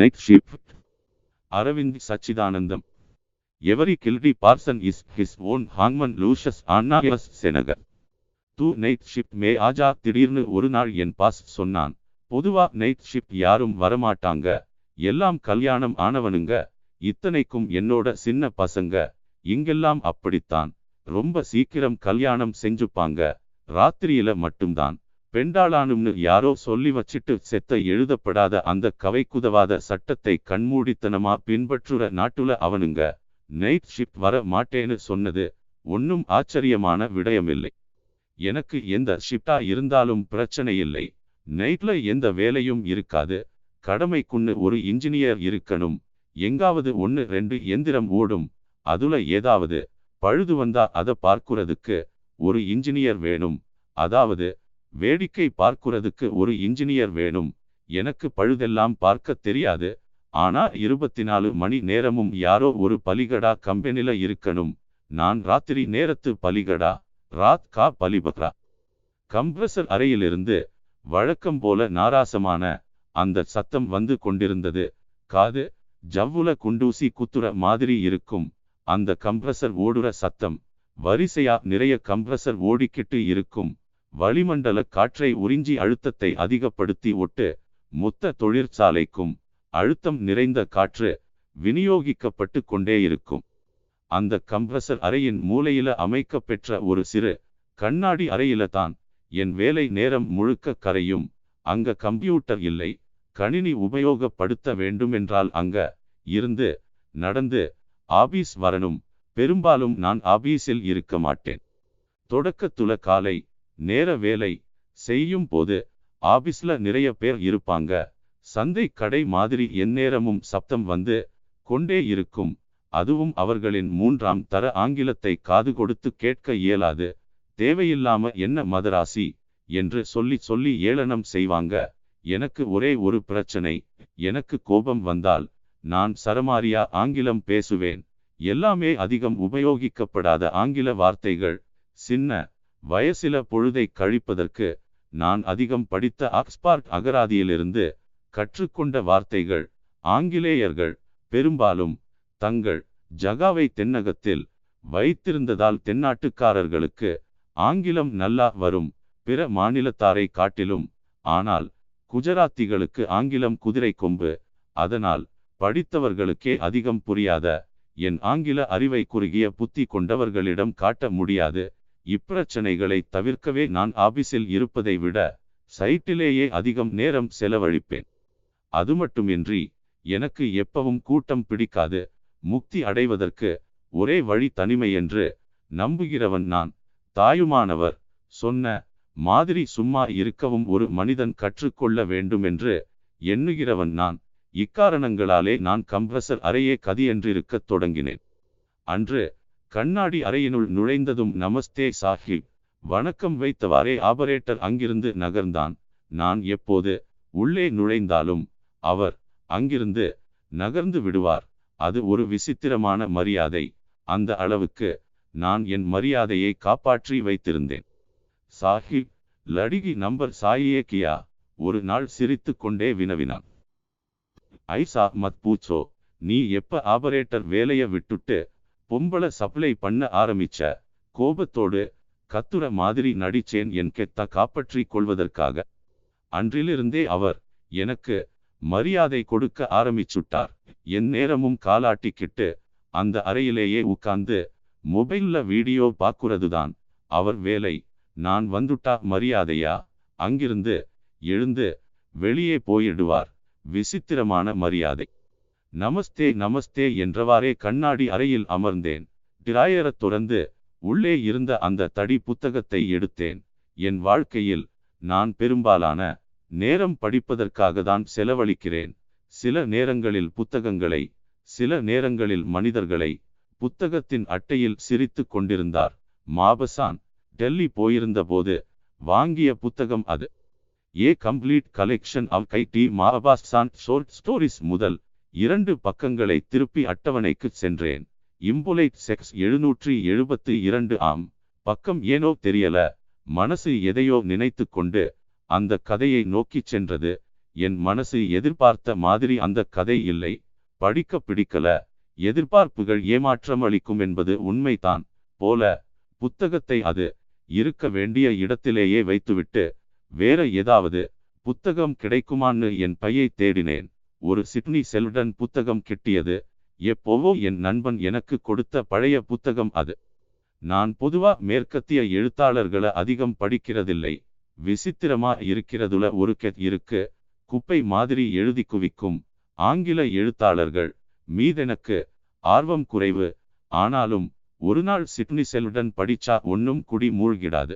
Night shift Aravind Sachidanandam every guilty person is his own ஹாங்மன் Lucius Annaeus Seneca to night shift மே ஆஜா திடீர்னு ஒரு நாள் என் pass சொன்னான் பொதுவா நைட் ஷிப் யாரும் வரமாட்டாங்க எல்லாம் கல்யாணம் ஆனவனுங்க இத்தனைக்கும் என்னோட சின்ன பசங்க இங்கெல்லாம் அப்படித்தான் ரொம்ப சீக்கிரம் கல்யாணம் செஞ்சுப்பாங்க ராத்திரியில மட்டும்தான் பெண்டாளானும்னு யாரோ சொல்லி வச்சிட்டு செத்த எழுதப்படாத அந்த கவைக்குதவாத சட்டத்தை கண்மூடித்தனமா பின்பற்றுற நாட்டுல அவனுங்க நைட் ஷிப் வர மாட்டேன்னு சொன்னது ஒன்னும் ஆச்சரியமான விடயமில்லை. எனக்கு எந்த ஷிப்டா இருந்தாலும் பிரச்சனை இல்லை. நைட்ல எந்த வேலையும் இருக்காது. கடமைக்குன்னு ஒரு இன்ஜினியர் இருக்கணும். எங்காவது ஒன்னு ரெண்டு எந்திரம் ஓடும். அதுல ஏதாவது பழுது வந்தா அத பார்க்குறதுக்கு ஒரு இன்ஜினியர் வேணும். அதாவது வேடிக்கை பார்க்குறதுக்கு ஒரு இன்ஜினியர் வேணும். எனக்கு பழுதெல்லாம் பார்க்க தெரியாது. ஆனா இருபத்தி நாலு மணி நேரமும் யாரோ ஒரு பலிகடா கம்பெனில இருக்கணும். நான் ராத்திரி நேரத்து பலிகடா ராத் கா பலிபக்ரா கம்ப்ரஸர் அறையிலிருந்து வழக்கம் போல நாராசமான அந்த சத்தம் வந்து கொண்டிருந்தது. காது ஜவ்வுல குண்டூசி குத்துற மாதிரி இருக்கும். அந்த கம்ப்ரஸர் ஓடுற சத்தம் வரிசையா நிறைய கம்ப்ரஸர் ஓடிக்கிட்டு இருக்கும். வளிமண்டல காற்றை உறிஞ்சி அழுத்தத்தை அதிகப்படுத்தி ஒட்டு மொத்த தொழிற்சாலைக்கும் அழுத்தம் நிறைந்த காற்று விநியோகிக்கப்பட்டு கொண்டே இருக்கும். அந்த கம்ப்ரஸர் அறையின் மூலையில அமைக்க பெற்ற ஒரு சிறு கண்ணாடி அறையில தான் என் வேலை நேரம் முழுக்க கரையும். அங்க கம்ப்யூட்டர் இல்லை கணினி உபயோகப்படுத்த வேண்டுமென்றால் அங்க இருந்து நடந்து ஆபீஸ் வரணும். பெரும்பாலும் நான் ஆபீஸில் இருக்க மாட்டேன். தொடக்கத்துல காலை நேர வேலை செய்யும் போது ஆபீஸ்ல நிறைய பேர் இருப்பாங்க. சந்தை கடை மாதிரி எந்நேரமும் சப்தம் வந்து கொண்டே இருக்கும். அதுவும் அவர்களின் மூன்றாம் தர ஆங்கிலத்தை காது கொடுத்து கேட்க இயலாது. தேவையில்லாம என்ன மதராசி என்று சொல்லி சொல்லி ஏளனம் செய்வாங்க. எனக்கு ஒரே ஒரு பிரச்சனை எனக்கு கோபம் வந்தால் நான் சரமாரியா ஆங்கிலம் பேசுவேன். எல்லாமே அதிகம் உபயோகிக்கப்படாத ஆங்கில வார்த்தைகள். சின்ன வயசில பொழுதை கழிப்பதற்கு நான் அதிகம் படித்த ஆக்ஸ்பார்ட் அகராதியிலிருந்து கற்றுக்கொண்ட வார்த்தைகள் ஆங்கிலேயர்கள் பெரும்பாலும் தங்கள் ஜகாவை தென்னகத்தில் வைத்திருந்ததால் தென்னாட்டுக்காரர்களுக்கு ஆங்கிலம் நல்லா வரும். பிற மாநிலத்தாரை காட்டிலும் ஆனால் குஜராத்திகளுக்கு ஆங்கிலம் குதிரை கொம்பு. அதனால் படித்தவர்களுக்கே அதிகம் புரியாத என் ஆங்கில அறிவை குறுகிய புத்தி கொண்டவர்களிடம் காட்ட முடியாது. இப்பிரச்சனைகளை தவிர்க்கவே நான் ஆபீஸில் இருப்பதை விட சைட்டிலேயே அதிகம் நேரம் செலவழிப்பேன். அது மட்டுமின்றி எனக்கு எப்பவும் கூட்டம் பிடிக்காது முக்தி அடைவதற்கு ஒரே வழி தனிமை என்று நம்புகிறவன் நான். தாயுமானவர் சொன்ன மாதிரி சும்மா இருக்கவும் ஒரு மனிதன் கற்றுக்கொள்ள வேண்டுமென்று எண்ணுகிறவன் நான். இக்காரணங்களாலே நான் கம்ப்ரசர் அறையே கதியென்றிருக்கத் தொடங்கினேன். அன்று கண்ணாடி அறையினுள் நுழைந்ததும் நமஸ்தே சாஹிப். வணக்கம் வைத்தவாறே ஆபரேட்டர் அங்கிருந்து நகர்ந்தான். நான் எப்போது உள்ளே நுழைந்தாலும் அவர் அங்கிருந்து நகர்ந்து விடுவார். அது ஒரு விசித்திரமான மரியாதை. அந்த அளவுக்கு நான் என் மரியாதையை காப்பாற்றி வைத்திருந்தேன். சாஹிப் லடிகி நம்பர் சாயியே கியா? ஒரு நாள் சிரித்து கொண்டே வினவினான். ஐசா மத் பூச்சோ நீ எப்ப ஆபரேட்டர் வேலைய விட்டுட்டு பொம்பள சப்ளை பண்ண ஆரம்பிச்ச கோபத்தோடு கத்துற மாதிரி நடிச்சேன் என் கெத்த காப்பற்றி கொள்வதற்காக. அன்றிலிருந்தே அவர் எனக்கு மரியாதை கொடுக்க ஆரம்பிச்சுட்டார். என் நேரமும் காலாட்டிக்கிட்டு அந்த அறையிலேயே உட்கார்ந்து மொபைல்ல வீடியோ பார்க்குறதுதான் அவர் வேலை நான் வந்துட்டா மரியாதையா? அங்கிருந்து எழுந்து வெளியே போயிடுவார். விசித்திரமான மரியாதை. நமஸ்தே நமஸ்தே என்றவாறே கண்ணாடி அறையில் அமர்ந்தேன். டிராயரத் தொடர்ந்து உள்ளே இருந்த அந்த தடி புத்தகத்தை எடுத்தேன். என் வாழ்க்கையில் நான் பெரும்பாலான நேரம் படிப்பதற்காக தான் செலவழிக்கிறேன். சில நேரங்களில் புத்தகங்களை சில நேரங்களில் மனிதர்களை புத்தகத்தின் அட்டையில் சிரித்து கொண்டிருந்தார். மாபசான் டெல்லி போயிருந்தபோது வாங்கிய புத்தகம் அது. A complete collection of Guy de Maupassant short stories முதல் இரண்டு பக்கங்களை திருப்பி அட்டவணைக்கு சென்றேன். இம்புலைட் செக்ஸ் எழுநூற்றி எழுபத்து இரண்டு ஆம். பக்கம் ஏனோ தெரியல. மனசு எதையோ நினைத்து கொண்டு அந்த கதையை நோக்கிச் சென்றது. என் மனசு எதிர்பார்த்த மாதிரி அந்த கதை இல்லை. படிக்க பிடிக்கல. எதிர்பார்ப்புகள் ஏமாற்றம் அளிக்கும் என்பது உண்மைதான் போல. புத்தகத்தை அது இருக்க வேண்டிய இடத்திலேயே வைத்துவிட்டு வேற ஏதாவது புத்தகம் கிடைக்குமான்னு என் பையை தேடினேன். ஒரு சிட்னி செல்டன் புத்தகம் கிட்டியது. எப்போவோ என் நண்பன் எனக்கு கொடுத்த பழைய புத்தகம் அது. நான் பொதுவா மேற்கத்திய எழுத்தாளர்களை அதிகம் படிக்கிறதில்லை. விசித்திரமா இருக்கிறதுல ஒரு கெத் இருக்கு. குப்பை மாதிரி எழுதி குவிக்கும். ஆங்கில எழுத்தாளர்கள் மீதெனக்கு ஆர்வம் குறைவு. ஆனாலும் ஒரு நாள் சிட்னி செல்டன் படிச்சா ஒன்னும் குடி மூழ்கிடாது.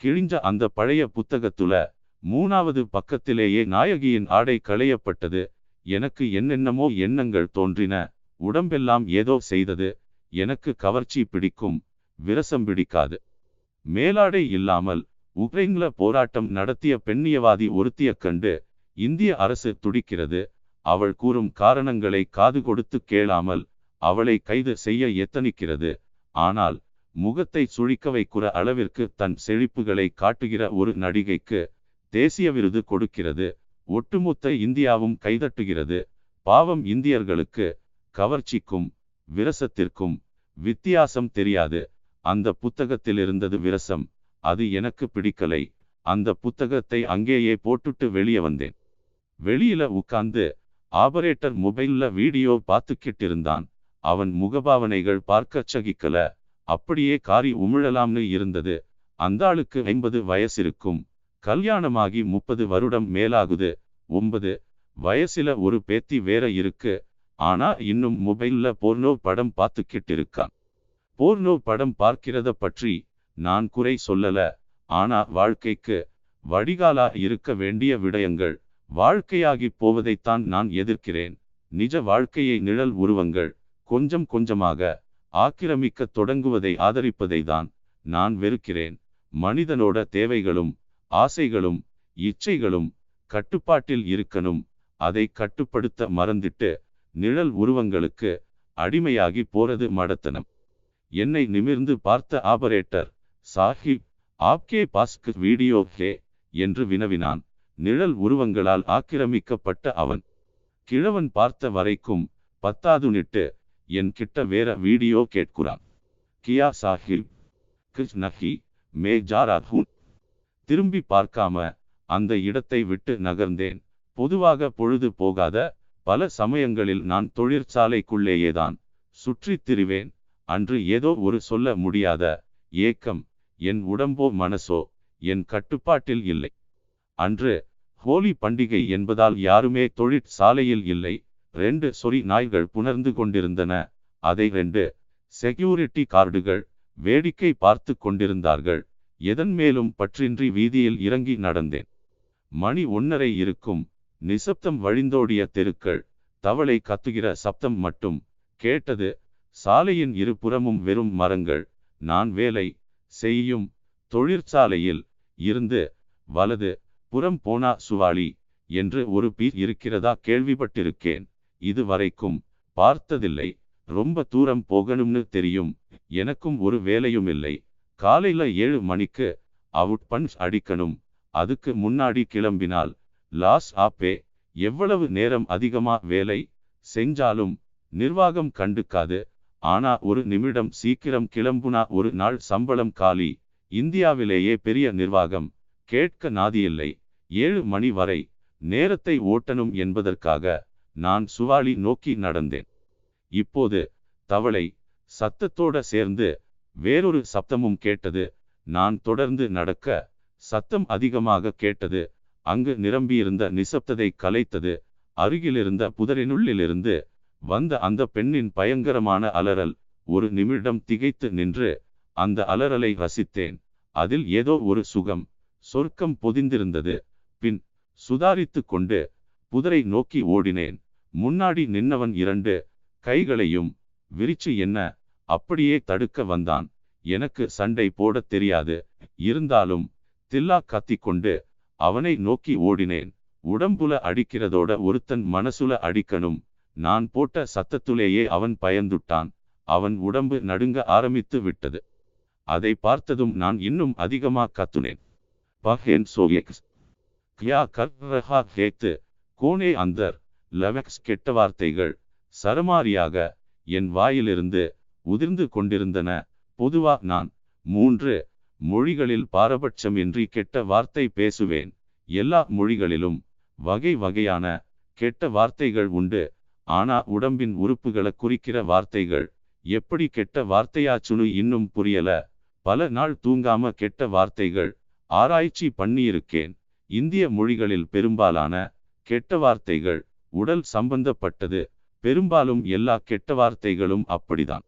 கிழிஞ்ச அந்த பழைய புத்தகத்துல மூணாவது பக்கத்திலேயே நாயகியின் ஆடை களையப்பட்டது. எனக்கு என்னென்னமோ எண்ணங்கள் தோன்றின. உடம்பெல்லாம் ஏதோ செய்தது. எனக்கு கவர்ச்சி பிடிக்கும். விரசம் பிடிக்காது. மேலாடை இல்லாமல் உக்ரைன்ல போராட்டம் நடத்திய பெண்ணியவாதி ஒருத்திய கண்டு இந்திய அரசு துடிக்கிறது. அவள் கூறும் காரணங்களை காது கொடுத்து கேளாமல் அவளை கைது செய்ய எத்தனிக்கிறது. ஆனால் முகத்தை சுழிக்க வைக்கிற அளவிற்கு தன் செழிப்புகளை காட்டுகிற ஒரு நடிகைக்கு தேசிய விருது கொடுக்கிறது. ஒட்டுமொத்த இந்தியாவும் கைதட்டுகிறது. பாவம் இந்தியர்களுக்கு கவர்ச்சிக்கும் விரசத்திற்கும் வித்தியாசம் தெரியாது. அந்த புத்தகத்தில் இருந்தது விரசம். அது எனக்கு பிடிக்கலை. அந்த புத்தகத்தை அங்கேயே போட்டுட்டு வெளியே வந்தேன். வெளியில உட்கார்ந்து ஆபரேட்டர் மொபைல்ல வீடியோ பார்த்துக்கிட்டு இருந்தான் அவன் முகபாவனைகள் பார்க்க சகிக்கல. அப்படியே காரி உமிழலாம்னு இருந்தது. அந்த ஆளுக்கு ஐம்பது வயசிருக்கும். கல்யாணமாகி முப்பது வருடம் மேலாகுது. ஒன்பது வயசுல ஒரு பேத்தி வேற இருக்கு. ஆனா இன்னும் மொபைல்ல போர்னோ படம் பார்த்துக்கிட்டு இருக்கான் போர்னோ படம் பார்க்கிறத பற்றி நான் குறை சொல்லல. ஆனா வாழ்க்கைக்கு வடிகாலா இருக்க வேண்டிய விடயங்கள் வாழ்க்கையாகி போவதைத்தான் நான் எதிர்க்கிறேன். நிஜ வாழ்க்கையை நிழல் உருவங்கள் கொஞ்சம் கொஞ்சமாக ஆக்கிரமிக்க தொடங்குவதை ஆதரிப்பதை தான் நான் வெறுக்கிறேன். மனிதனோட தேவைகளும் ஆசைகளும் இச்சைகளும் கட்டுப்பாட்டில் இருக்கணும். அதை கட்டுப்படுத்த மறந்துட்டு நிழல் உருவங்களுக்கு அடிமையாகி போறது மடத்தனம். என்னை நிமிர்ந்து பார்த்த ஆபரேட்டர் சாஹிப் ஆப்கே பாஸ்க் வீடியோ ஹே என்று வினவினான். நிழல் உருவங்களால் ஆக்கிரமிக்கப்பட்ட அவன். கிழவன் பார்த்த வரைக்கும் பத்தாது நிட்டு என் கிட்ட வேற வீடியோ கேட்குறான். கியா சாஹிப் கிஸ் நஹி மே ஜாராஹூன் திரும்பி பார்க்காம அந்த இடத்தை விட்டு நகர்ந்தேன். பொதுவாக பொழுது போகாத பல சமயங்களில் நான் தொழிற்சாலைக்குள்ளேயேதான் சுற்றித் திரிவேன். அன்று ஏதோ ஒரு சொல்ல முடியாத ஏக்கம் என் உடம்போ மனசோ என் கட்டுப்பாட்டில் இல்லை. அன்று ஹோலி பண்டிகை என்பதால் யாருமே தொழிற்சாலையில் இல்லை. ரெண்டு சொறி நாய்கள் புணர்ந்து கொண்டிருந்தன. அதை ரெண்டு செக்யூரிட்டி கார்டுகள் வேடிக்கை பார்த்து கொண்டிருந்தார்கள். எதன் மேலும் பற்றின்றி வீதியில் இறங்கி நடந்தேன். மணி ஒன்னரை இருக்கும். நிசப்தம் வழிந்தோடிய தெருக்கள் தவளை கத்துகிற சப்தம் மட்டும் கேட்டது சாலையின் இருபுறமும் வெறும் மரங்கள் நான் வேலை செய்யும் தொழிற்சாலையில் இருந்து வலது புறம் போனா சுவாலி என்று ஒரு பீர் இருக்கிறதா கேள்விப்பட்டிருக்கேன். இது வரைக்கும் பார்த்ததில்லை. ரொம்ப தூரம் போகணும்னு தெரியும். எனக்கும் ஒரு வேலையும் இல்லை. காலையில் ஏழு மணிக்கு அவுட் பன்ஸ் அடிக்கணும். அதுக்கு முன்னாடி கிளம்பினால் லாஸ் ஆப்பே எவ்வளவு நேரம் அதிகமா வேலை செஞ்சாலும் நிர்வாகம் கண்டுக்காது. ஆனா ஒரு நிமிடம் சீக்கிரம் கிளம்புனா ஒரு நாள் சம்பளம் காலி. இந்தியாவிலேயே பெரிய நிர்வாகம் கேட்க நாதியில்லை. ஏழு மணி வரை நேரத்தை ஓட்டணும் என்பதற்காக நான் சுவாலி நோக்கி நடந்தேன். இப்போது தவளை சத்தத்தோட சேர்ந்து வேறொரு சப்தமும் கேட்டது நான் தொடர்ந்து நடக்க சத்தம் அதிகமாக கேட்டது அங்கு நிரம்பியிருந்த நிசப்ததை கலைத்தது அருகிலிருந்த புதரினுள்ளிலிருந்து வந்த அந்த பெண்ணின் பயங்கரமான அலறல் ஒரு நிமிடம் திகைத்து நின்று அந்த அலறலை ரசித்தேன் அதில் ஏதோ ஒரு சுகம் சொர்க்கம் பொதிந்திருந்தது பின் சுதாரித்து கொண்டு புதரை நோக்கி ஓடினேன் முன்னாடி நின்னவன் இரண்டு கைகளையும் விரிச்சு என்ன அப்படியே தடுக்க வந்தான். எனக்கு சண்டை போடத் தெரியாது. இருந்தாலும் தில்லா கத்திக்கொண்டு அவனை நோக்கி ஓடினேன். உடம்புல அடிக்கிறதோட ஒருத்தன் மனசுல அடிக்கணும். நான் போட்ட சத்தத்துலேயே அவன் பயந்துட்டான். அவன் உடம்பு நடுங்க ஆரம்பித்து விட்டது. அதை பார்த்ததும் நான் இன்னும் அதிகமா கத்துனேன். பஹேன் சோவியக்ஸ் கியா கர் ரஹா கோனே அந்தர் லவெக்ஸ் கெட்ட வார்த்தைகள் சரமாரியாக என் வாயிலிருந்து உதிர்ந்து கொண்டிருந்தன. பொதுவா நான் மூன்று மொழிகளில் பாரபட்சமின்றி கெட்ட வார்த்தை பேசுவேன். எல்லா மொழிகளிலும் வகை வகையான கெட்ட வார்த்தைகள் உண்டு. ஆனா உடம்பின் உறுப்புகளை குறிக்கிற வார்த்தைகள் எப்படி கெட்ட வார்த்தையாச்சுன்னு இன்னும் புரியல. பல நாள் தூங்காம கெட்ட வார்த்தைகள் ஆராய்ச்சி பண்ணியிருக்கேன். இந்திய மொழிகளில் பெரும்பாலான கெட்ட வார்த்தைகள் உடல் சம்பந்தப்பட்டது. பெரும்பாலும் எல்லா கெட்ட வார்த்தைகளும் அப்படிதான்.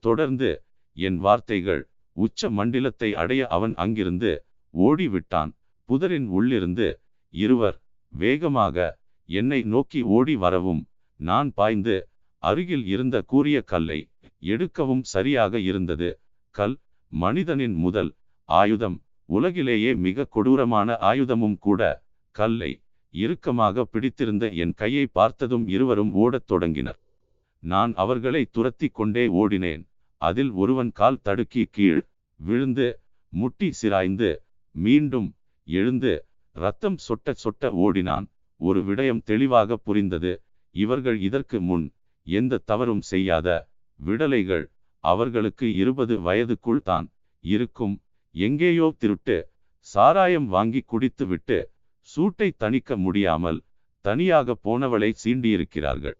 தொடர்ந்து என் வார்த்தைகள் உச்ச மண்டிலத்தை அடைய அவன் அங்கிருந்து ஓடிவிட்டான். புதரின் உள்ளிருந்து இருவர் வேகமாக என்னை நோக்கி ஓடி வரவும். நான் பாய்ந்து அருகில் இருந்த கூறிய கல்லை எடுக்கவும் சரியாக இருந்தது. கல் மனிதனின் முதல் ஆயுதம். உலகிலேயே மிக கொடூரமான ஆயுதமும் கூட. கல்லை இறுக்கமாக பிடித்திருந்த என் கையை பார்த்ததும் இருவரும் ஓடத் தொடங்கினர். நான் அவர்களை துரத்தி கொண்டே ஓடினேன். அதில் ஒருவன் கால் தடுக்கி கீழ் விழுந்து முட்டி சிராய்ந்து மீண்டும் எழுந்து ரத்தம் சொட்ட சொட்ட ஓடினான். ஒரு விடயம் தெளிவாக புரிந்தது. இவர்கள் இதற்கு முன் எந்த தவறும் செய்யாத விடலைகள் அவர்களுக்கு இருபது வயதுக்குள் தான் இருக்கும். எங்கேயோ திருட்டு சாராயம் வாங்கி குடித்துவிட்டு சூட்டை தணிக்க முடியாமல் தனியாக போனவளை சீண்டியிருக்கிறார்கள்.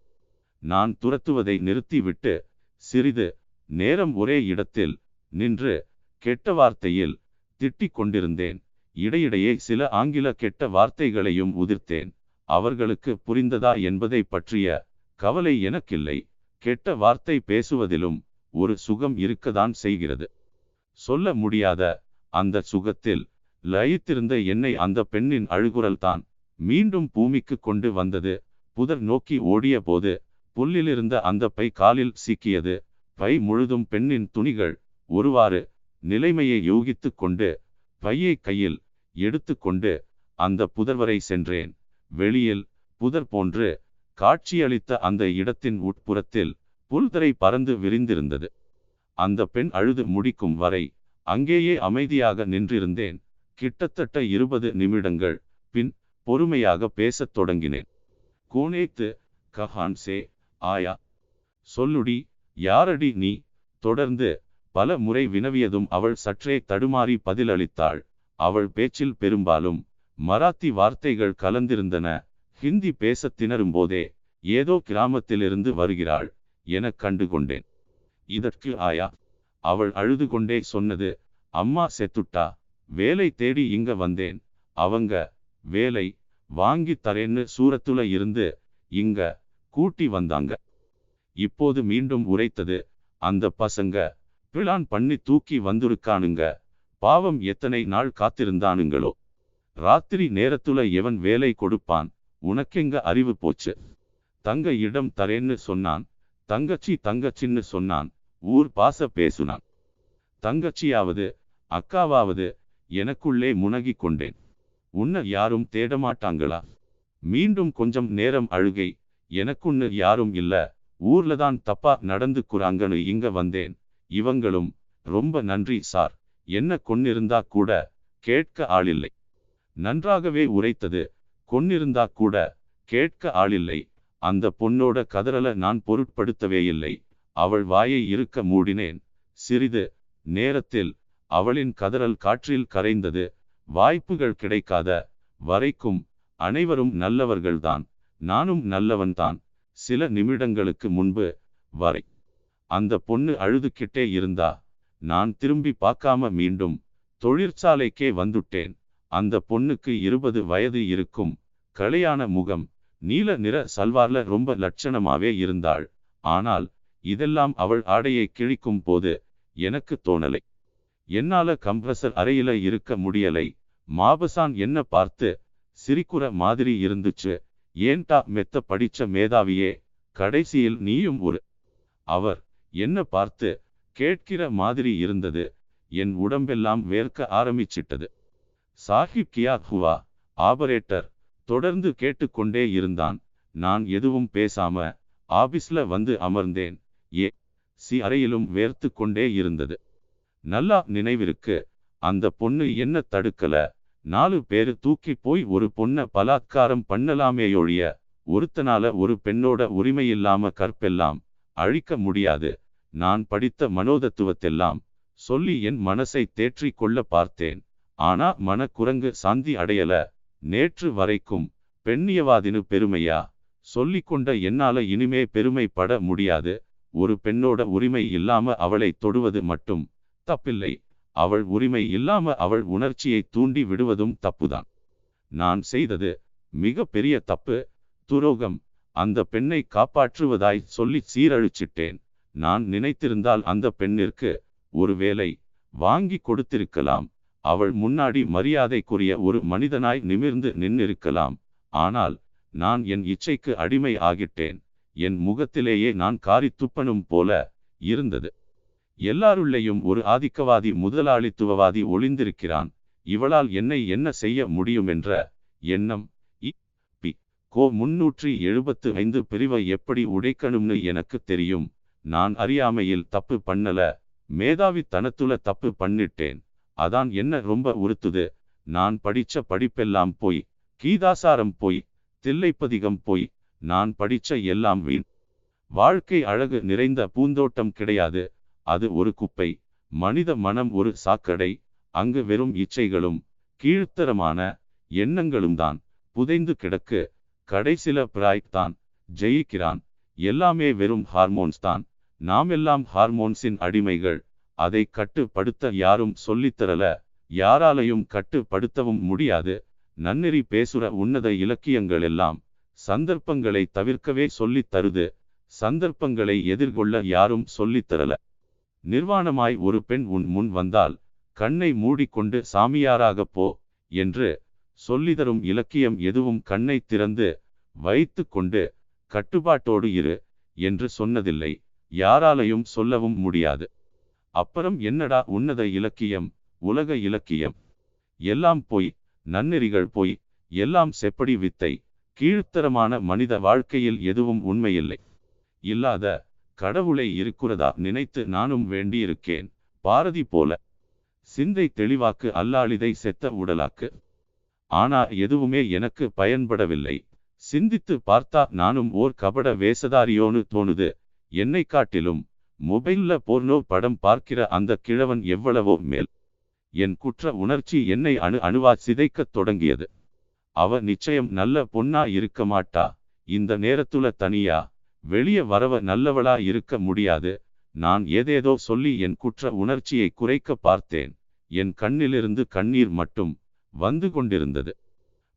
நான் துரத்துவதை நிறுத்திவிட்டு சிறிது நேரம் ஒரே இடத்தில் நின்று கெட்ட வார்த்தையில் திட்டிக் கொண்டிருந்தேன். இடையிடையே சில ஆங்கில கெட்ட வார்த்தைகளையும் உதிர்த்தேன். அவர்களுக்கு புரிந்ததா என்பதை பற்றிய கவலை எனக்கில்லை. கெட்ட வார்த்தை பேசுவதிலும் ஒரு சுகம் இருக்கதான் செய்கிறது. சொல்ல முடியாத அந்த சுகத்தில் லயித்திருந்த என்னை அந்த பெண்ணின் அழுகுரல் தான் மீண்டும் பூமிக்கு கொண்டு வந்தது. புதர் நோக்கி ஓடிய போது புல்லிலிருந்த அந்த பை காலில் சிக்கியது. பை முழுதும் பெண்ணின் துணிகள். ஒருவாறு நிலைமையை யூகித்து கொண்டு பையை கையில் எடுத்துக்கொண்டு அந்த புதர்வரை சென்றேன். வெளியில் புதர் போன்று காட்சியளித்த அந்த இடத்தின் உட்புறத்தில் புல்தரை பறந்து விரிந்திருந்தது. அந்த பெண் அழுது முடிக்கும் வரை அங்கேயே அமைதியாக நின்றிருந்தேன். கிட்டத்தட்ட இருபது நிமிடங்கள் பின் பொறுமையாக பேசத் தொடங்கினேன். கோனேத்து கஹான்சே ஆயா சொல்லுடி யாரடி நீ? தொடர்ந்து பல முறை வினவியதும் அவள் சற்றே தடுமாறி பதிலளித்தாள். அவள் பேச்சில் பெரும்பாலும் மராத்தி வார்த்தைகள் கலந்திருந்தன. ஹிந்தி பேசத் திணறும் போதே ஏதோ கிராமத்திலிருந்து வருகிறாள் என கண்டுகொண்டேன். இதற்கு ஆயா? அவள் அழுது கொண்டே சொன்னது அம்மா செத்துட்டா? வேலை தேடி இங்க வந்தேன். அவங்க வேலை வாங்கி தரேன்னு சூரத்துல இருந்து இங்க கூட்டி வந்தாங்க. இப்போது மீண்டும் உரைத்தது அந்த பசங்க பிளான் பண்ணி தூக்கி வந்திருக்கானுங்க. பாவம் எத்தனை நாள் காத்திருந்தானுங்களோ. ராத்திரி நேரத்துல எவன் வேலை கொடுப்பான்? உனக்கெங்க அறிவு போச்சு? தங்க இடம் தரேன்னு சொன்னான். தங்கச்சி தங்கச்சின்னு சொன்னான். ஊர் பாச பேசுனான். தங்கச்சியாவது அக்காவாவது எனக்குள்ளே முனகிக் கொண்டேன். உன்னை யாரும் தேடமாட்டாங்களா? மீண்டும் கொஞ்சம் நேரம் அழுகை எனக்குன்னு யாரும் இல்ல. ஊர்ல தான் தப்பா நடந்துக்குறாங்கன்னு இங்க வந்தேன். இவங்களும் ரொம்ப நன்றி சார். என்ன கொன்னிருந்தா கூட கேட்க ஆளில்லை. நன்றாகவே உரைத்தது. கொன்னிருந்தா கூட கேட்க ஆளில்லை. அந்த பொண்ணோட கதறல நான் பொருட்படுத்தவே இல்லை. அவள் வாயை இருக்க மூடினேன். சிறிது நேரத்தில் அவளின் கதறல் காற்றில் கரைந்தது. வாய்ப்புகள் கிடைக்காத வரைக்கும் அனைவரும் நல்லவர்கள்தான். நானும் நல்லவன்தான். சில நிமிடங்களுக்கு முன்பு வரை. அந்த பொண்ணு அழுதுகிட்டே இருந்தா நான் திரும்பி பார்க்காம மீண்டும் தொழிற்சாலைக்கே வந்துட்டேன். அந்த பொண்ணுக்கு இருபது வயது இருக்கும். கலையான முகம் நீல நிற சல்வார்ல ரொம்ப லட்சணமாவே இருந்தாள். ஆனால் இதெல்லாம் அவள் ஆடையை கிழிக்கும் போது எனக்கு தோணலை. என்னால கம்ப்ரசர் அறையில இருக்க முடியலை. மாபசான் என்ன பார்த்து சிரிக்குற மாதிரி இருந்துச்சு. ஏன்டா மெத்த படிச்ச மேதாவியே? கடைசியில் நீயும் ஒரு. அவர் என்ன பார்த்து? கேட்கிற மாதிரி இருந்தது. என் உடம்பெல்லாம் வேர்க்க ஆரம்பிச்சிட்டது. சாஹிப் கியா ஹுவா ஆபரேட்டர் தொடர்ந்து கேட்டுக்கொண்டே இருந்தான். நான் எதுவும் பேசாம ஆபீஸ்ல வந்து அமர்ந்தேன். ஏ. சி. அறையிலும் வேர்த்து கொண்டே இருந்தது. நல்லா நினைவிருக்கு. அந்த பொண்ணு என்ன தடுக்கல? நாலு பேரு தூக்கி போய் ஒரு பொண்ண பலாத்காரம் பண்ணலாமேயொழிய ஒருத்தனால ஒரு பெண்ணோட உரிமையில்லாம கற்பெல்லாம் அழிக்க முடியாது. நான் படித்த மனோதத்துவத்தெல்லாம் சொல்லி என் மனசை தேற்றிக் கொள்ள பார்த்தேன். ஆனா மனக்குரங்கு சாந்தி அடையல. நேற்று வரைக்கும் பெண்ணியவாதினு பெருமையா? சொல்லிக்கொண்ட என்னால இனிமே பெருமைப்பட முடியாது. ஒரு பெண்ணோட உரிமை இல்லாம அவளை தொடுவது மட்டும் தப்பில்லை. அவள் உரிமை இல்லாம அவள் உணர்ச்சியை தூண்டி விடுவதும் தப்புதான். நான் செய்தது மிக பெரிய தப்பு. துரோகம். அந்த பெண்ணை காப்பாற்றுவதாய் சொல்லி சீரழிச்சிட்டேன். நான் நினைத்திருந்தால் அந்த பெண்ணிற்கு ஒருவேளை வாங்கி கொடுத்திருக்கலாம். அவள் முன்னாடி மரியாதைக்குரிய ஒரு மனிதனாய் நிமிர்ந்து நின்னிருக்கலாம் ஆனால் நான் என் இச்சைக்கு அடிமை ஆகிட்டேன். என் முகத்திலேயே நான் காரி துப்பனும் போல இருந்தது. எல்லாருள்ளேயும் ஒரு ஆதிக்கவாதி முதலாளித்துவவாதி ஒளிந்திருக்கிறான். இவளால் என்னை என்ன செய்ய முடியும் என்ற எண்ணம். இ. பி. கோ. முன்னூற்றி எழுபத்து ஐந்து பிரிவை எப்படி உடைக்கணும்னு எனக்கு தெரியும். நான் அறியாமையில் தப்பு பண்ணல. மேதாவித்தனத்துல தப்பு பண்ணிட்டேன். அதான் என்ன ரொம்ப உறுத்துது. நான் படிச்ச படிப்பெல்லாம் போய் கீதாசாரம் போய் தில்லைப்பதிகம் போய் நான் படிச்ச எல்லாம் வீண். வாழ்க்கை அழகு நிறைந்த பூந்தோட்டம் கிடையாது. அது ஒரு குப்பை மனித மனம் ஒரு சாக்கடை அங்கு வெறும் இச்சைகளும் கீழ்த்தரமான எண்ணங்களும் தான் புதைந்து கிடக்கு கடைசில பிராய்ட் தான் ஜெயிக்கிறான். எல்லாமே வெறும் ஹார்மோன்ஸ் தான். நாமெல்லாம் ஹார்மோன்ஸின் அடிமைகள். அதை கட்டுப்படுத்த யாரும் சொல்லித்தரல யாராலையும் கட்டுப்படுத்தவும் முடியாது. நன்னெறி பேசுற உன்னத இலக்கியங்கள் எல்லாம் சந்தர்ப்பங்களை தவிர்க்கவே சொல்லித் தருது. சந்தர்ப்பங்களை எதிர்கொள்ள யாரும் சொல்லித்தரல நிர்வாணமாய் ஒரு பெண் உன் முன் வந்தால் கண்ணை மூடிக்கொண்டு சாமியாராக போ என்று சொல்லிதரும் இலக்கியம் எதுவும் கண்ணை திறந்து வைத்து கொண்டு கட்டுப்பாட்டோடு இரு என்று சொன்னதில்லை. யாராலையும் சொல்லவும் முடியாது. அப்புறம் என்னடா உன்னத இலக்கியம் உலக இலக்கியம்? எல்லாம் போய் நன்னெறிகள் போய் எல்லாம் செப்படி வித்தை கீழ்த்தரமான மனித வாழ்க்கையில் எதுவும் உண்மையில்லை. இல்லாத கடவுளை இருக்கிறதா நினைத்து நானும் வேண்டியிருக்கேன். பாரதி போல. சிந்தை தெளிவாக்கு அல்லாளிதை செத்த உடலாக்கு. ஆனா எதுவுமே எனக்கு பயன்படவில்லை. சிந்தித்து பார்த்தா நானும் ஓர் கபட வேசதாரியோன்னு தோணுது. என்னை காட்டிலும் மொபைல்ல போர்னோ படம் பார்க்கிற அந்த கிழவன் எவ்வளவோ மேல். என் குற்ற உணர்ச்சி என்னை அணு அணுவா சிதைக்கத் தொடங்கியது. அவ நிச்சயம் நல்ல பொண்ணா இருக்க மாட்டா. இந்த நேரத்துல தனியா வெளிய வரவ நல்லவளா இருக்க முடியாது. நான் ஏதேதோ சொல்லி என் குற்ற உணர்ச்சியை குறைக்க பார்த்தேன். என் கண்ணிலிருந்து கண்ணீர் மட்டும் வந்து கொண்டிருந்தது.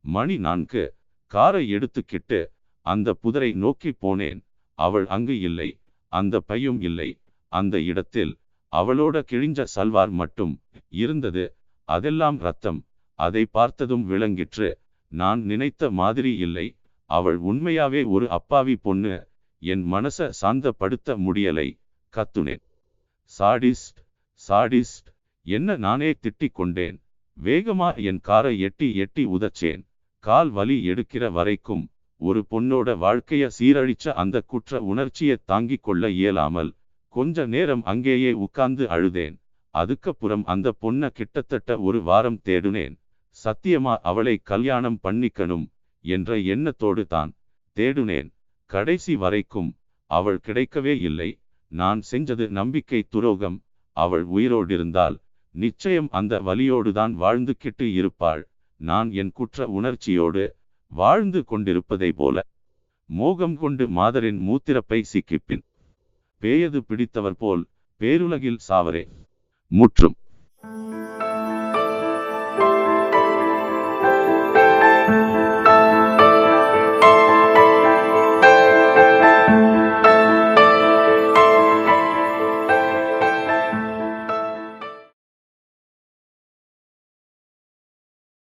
மணி நான்கு. காரை எடுத்துக்கிட்டு அந்த புதரை நோக்கி போனேன். அவள் அங்கு இல்லை. அந்த பையும் இல்லை. அந்த இடத்தில் அவளோட கிழிஞ்ச சல்வார் மட்டும் இருந்தது. அதெல்லாம் ரத்தம். அதை பார்த்ததும் விளங்கிற்று. நான் நினைத்த மாதிரி இல்லை. அவள் உண்மையாவே ஒரு அப்பாவி பொண்ணு. என் மனச சாந்தப்படுத்த முடியலை கத்துனேன். சாடிஸ்ட் சாடிஸ்ட் என்ன நானே திட்டிக் கொண்டேன். வேகமா என் காரை எட்டி எட்டி உதச்சேன். கால் வலி எடுக்கிற வரைக்கும் ஒரு பொண்ணோட வாழ்க்கைய சீரழிச்ச அந்த குற்ற உணர்ச்சியை தாங்கிக் கொள்ள இயலாமல் கொஞ்ச நேரம் அங்கேயே உட்கார்ந்து அழுதேன். அதுக்கப்புறம் அந்த பொண்ண கிட்டத்தட்ட ஒரு வாரம் தேடுனேன். சத்தியமா அவளை கல்யாணம் பண்ணிக்கணும் என்ற எண்ணத்தோடு தான் தேடுனேன். கடைசி வரைக்கும் அவள் கிடைக்கவே இல்லை. நான் செஞ்சது நம்பிக்கை துரோகம். அவள் உயிரோடிருந்தால் நிச்சயம் அந்த வலியோடுதான் வாழ்ந்துகிட்டு இருப்பாள். நான் என் குற்ற உணர்ச்சியோடு வாழ்ந்து கொண்டிருப்பதை போல மோகம் கொண்டு மாதரின் மூத்திரப்பை சிக்கிப்பின். பேயது பிடித்தவர் போல் பேருலகில் சாவரே. முற்றும்